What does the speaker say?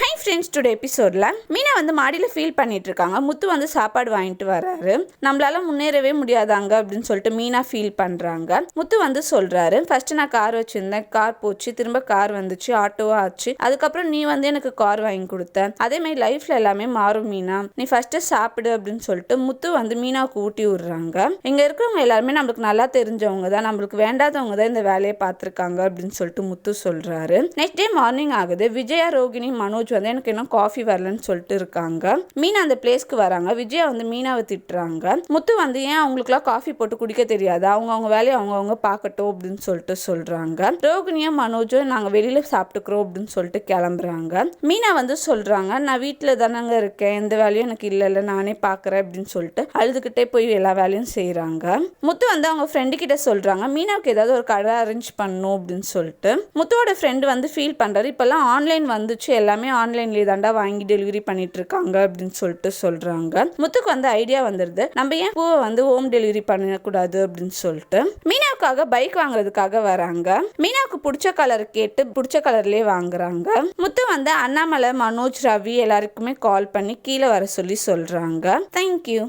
Hi friends today எபிசோடில் மீனா வந்து மாடியில் ஃபீல் பண்ணிட்டு இருக்காங்க முத்து வந்து சாப்பாடு வாங்கிட்டு வராரு. நம்மளால முன்னேறவே முடியாதாங்க அப்படின்னு சொல்லிட்டு மீனா ஃபீல் பண்ணுறாங்க முத்து வந்து சொல்கிறாரு ஃபர்ஸ்ட் நான் கார் வச்சுருந்தேன். கார் போச்சு. திரும்ப கார் வந்துச்சு. ஆட்டோவாக ஆச்சு. அதுக்கப்புறம் நீ வந்து எனக்கு கார் வாங்கி கொடுத்த. அதே மாதிரி லைஃப்பில் எல்லாமே மாறும் மீனா. நீ ஃபர்ஸ்ட்டு சாப்பிடு அப்படின்னு சொல்லிட்டு முத்து வந்து மீனாவுக்கு ஊட்டி விடுறாங்க. இங்கே இருக்கிறவங்க எல்லாருமே நம்மளுக்கு நல்லா தெரிஞ்சவங்க தான். நம்மளுக்கு வேண்டாதவங்க தான் இந்த வேலையை பார்த்துருக்காங்க அப்படின்னு சொல்லிட்டு முத்து சொல்கிறாரு நெக்ஸ்ட் டே மார்னிங் ஆகுது. விஜயா ரோகிணி மனோஜ் வந்து எனக்கு இன்னும் காஃபி வரலன்னு சொல்லிட்டு இருக்காங்க. மீனா அந்த பிளேஸ்க்கு வராங்க. விஜயா வந்து மீனாவை திட்டுறாங்க. முத்து வந்து ஏன் அவங்களுக்குலாம் காஃபி போட்டு குடிக்க தெரியாது? அவங்க அவங்க வேலையை அவங்க அவங்க பார்க்கட்டும் அப்படின்னு சொல்லிட்டு சொல்றாங்க. ரோகிணியும் மனோஜும் நாங்கள் வெளியில சாப்பிட்டுக்கிறோம் அப்படின்னு சொல்லிட்டு கிளம்புறாங்க. மீனா வந்து சொல்றாங்க நான் வீட்டில் தானங்க இருக்கேன். எந்த வேலையும் எனக்கு இல்லை இல்லை நானே பார்க்குறேன் அப்படின்னு சொல்லிட்டு அழுதுகிட்டே போய் எல்லா வேலையும் செய்கிறாங்க முத்து வந்து அவங்க ஃப்ரெண்டு கிட்ட சொல்றாங்க மீனாவுக்கு ஏதாவது ஒரு கடை அரேஞ்ச் பண்ணணும் அப்படின்னு சொல்லிட்டு. முத்துவோட ஃப்ரெண்டு வந்து ஃபீல் பண்ணுறாரு இப்போல்லாம் ஆன்லைன் வந்துச்சு. எல்லாமே ஆன்லைன்லேயே தாண்டா வாங்கி டெலிவரி பண்ணிட்டு இருக்காங்க அப்படின்னு சொல்லிட்டு சொல்றாங்க. முத்துக்கு வந்து ஐடியா வந்துருது. நம்ம ஏன் பூவை வந்து ஹோம் டெலிவரி பண்ணக்கூடாது அப்படின்னு சொல்லிட்டு. மீனாவுக்காக பைக் வாங்குறதுக்காக வராங்க. மீனாவுக்கு பிடிச்ச கலர் கேட்டு பிடிச்ச கலர்லேயே வாங்குறாங்க. முத்து வந்து அண்ணாமலை மனோஜ் ரவி எல்லாருக்குமே கால் பண்ணி கீழே வர சொல்லி சொல்றாங்க. தேங்க்யூ